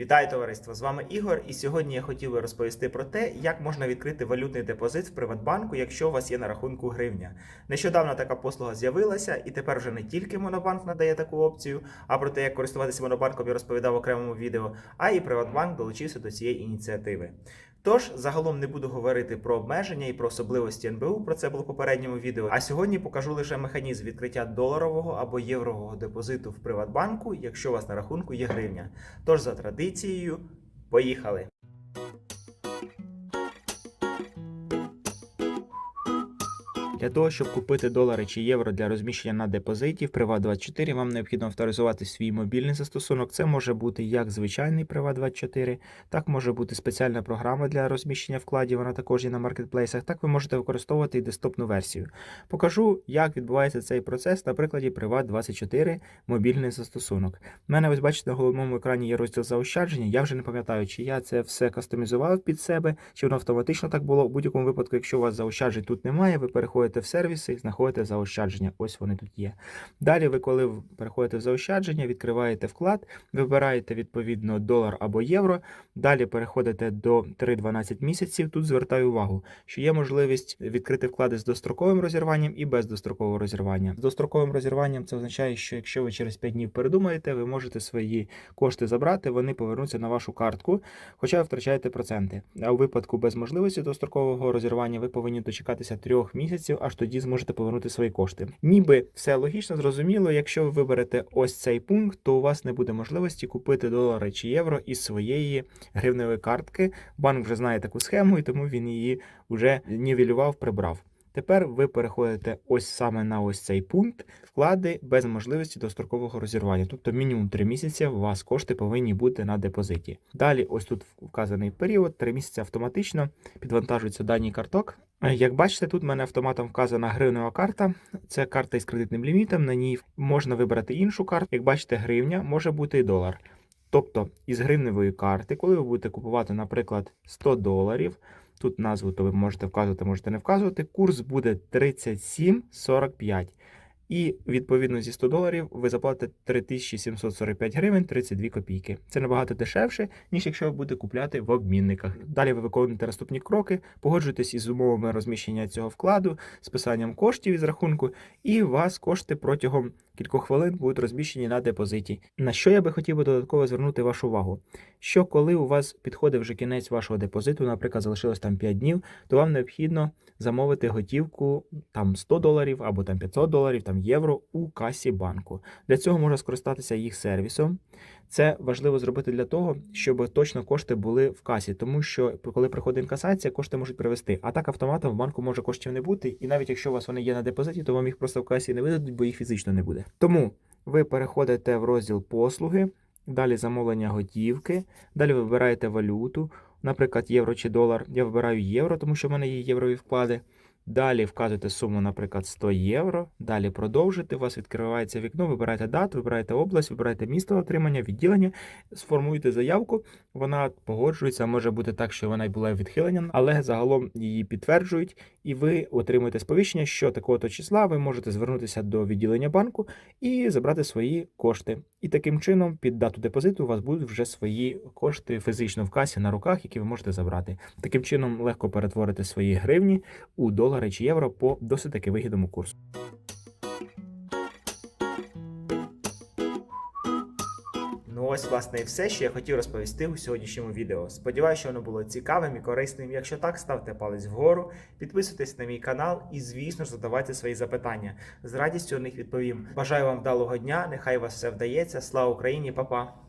Вітаю товариство! З вами Ігор, і сьогодні я хотів би розповісти про те, як можна відкрити валютний депозит в Приватбанку, якщо у вас є на рахунку гривня. Нещодавно така послуга з'явилася, і тепер вже не тільки Монобанк надає таку опцію, а про те, як користуватися Монобанком, я розповідав в окремому відео, а і Приватбанк долучився до цієї ініціативи. Тож загалом не буду говорити про обмеження і про особливості НБУ. Про це було в попередньому відео. А сьогодні покажу лише механізм відкриття доларового або єврового депозиту в Приватбанку, якщо у вас на рахунку є гривня. Тож за традицією, поїхали. Для того, щоб купити долари чи євро для розміщення на депозиті в Privat24, вам необхідно авторизувати свій мобільний застосунок. Це може бути як звичайний Privat24, так може бути спеціальна програма для розміщення вкладів. Вона також є на маркетплейсах. Так ви можете використовувати і десктопну версію. Покажу, як відбувається цей процес на прикладі Privat24 мобільний застосунок. У мене, ось бачите, на головному екрані є розділ заощадження. Я вже не пам'ятаю, чи я це все кастомізував під себе, чи воно автоматично так було. У будь-якому випадку, якщо у вас заощаджень тут немає, ви переходите в сервіси і знаходите заощадження. Ось вони тут є. Далі, ви, коли переходите в заощадження, відкриваєте вклад, вибираєте відповідно долар або євро. Далі переходите до 3-12 місяців. Тут звертаю увагу, що є можливість відкрити вклади з достроковим розірванням і без дострокового розірвання. З достроковим розірванням це означає, що якщо ви через 5 днів передумаєте, ви можете свої кошти забрати, вони повернуться на вашу картку, хоча ви втрачаєте проценти. А у випадку без можливості дострокового розірвання ви повинні дочекатися трьох місяців, аж тоді зможете повернути свої кошти. Ніби все логічно, зрозуміло. Якщо ви виберете ось цей пункт, то у вас не буде можливості купити долари чи євро із своєї гривневої картки. Банк вже знає таку схему, і тому він її вже нівелював, прибрав. Тепер ви переходите ось саме на ось цей пункт вклади без можливості дострокового розірвання. Тобто мінімум 3 місяці у вас кошти повинні бути на депозиті. Далі, ось тут вказаний період, 3 місяці автоматично підвантажуються дані карток. Як бачите, тут в мене автоматом вказана гривнева карта. Це карта із кредитним лімітом. На ній можна вибрати іншу карту. Як бачите, гривня може бути і долар. Тобто із гривневої карти, коли ви будете купувати, наприклад, 100 доларів, тут назву то ви можете вказувати, можете не вказувати. Курс буде 37,45. І відповідно зі 100 доларів ви заплатите 3745 гривень 32 копійки. Це набагато дешевше, ніж якщо ви будете купляти в обмінниках. Далі ви виконуєте наступні кроки, погоджуєтесь із умовами розміщення цього вкладу, списанням коштів із рахунку, і вас кошти протягом кількох хвилин будуть розміщені на депозиті. На що я би хотів би додатково звернути вашу увагу? Що коли у вас підходить вже кінець вашого депозиту, наприклад, залишилось там 5 днів, то вам необхідно замовити готівку там 100 доларів або там 500 доларів, там євро у касі банку. Для цього можна скористатися їх сервісом. Це важливо зробити для того, щоб точно кошти були в касі, тому що коли приходить інкасація, кошти можуть привезти. А так автоматом в банку може коштів не бути, і навіть якщо у вас вони є на депозиті, то вам їх просто в касі не видадуть, бо їх фізично не буде. Тому ви переходите в розділ послуги, далі замовлення готівки, далі вибираєте валюту, наприклад, євро чи долар. Я вибираю євро, тому що в мене є єврові вклади. Далі вказуєте суму, наприклад, 100 євро. Далі продовжити. У вас відкривається вікно, вибираєте дату, вибираєте область, вибираєте місто отримання, відділення, сформуєте заявку. Вона погоджується. Може бути так, що вона й була відхилення, але загалом її підтверджують, і ви отримуєте сповіщення, що такого-то числа ви можете звернутися до відділення банку і забрати свої кошти. І таким чином, під дату депозиту, у вас будуть вже свої кошти фізично в касі на руках, які ви можете забрати. Таким чином легко перетворити свої гривні у долари чи євро по досить таки вигідному курсу. Ну ось, власне, і все, що я хотів розповісти у сьогоднішньому відео. Сподіваюся, що воно було цікавим і корисним. Якщо так, ставте палець вгору, підписуйтесь на мій канал і, звісно ж, задавайте свої запитання. З радістю на них відповім. Бажаю вам вдалого дня, нехай вас все вдається. Слава Україні, па-па!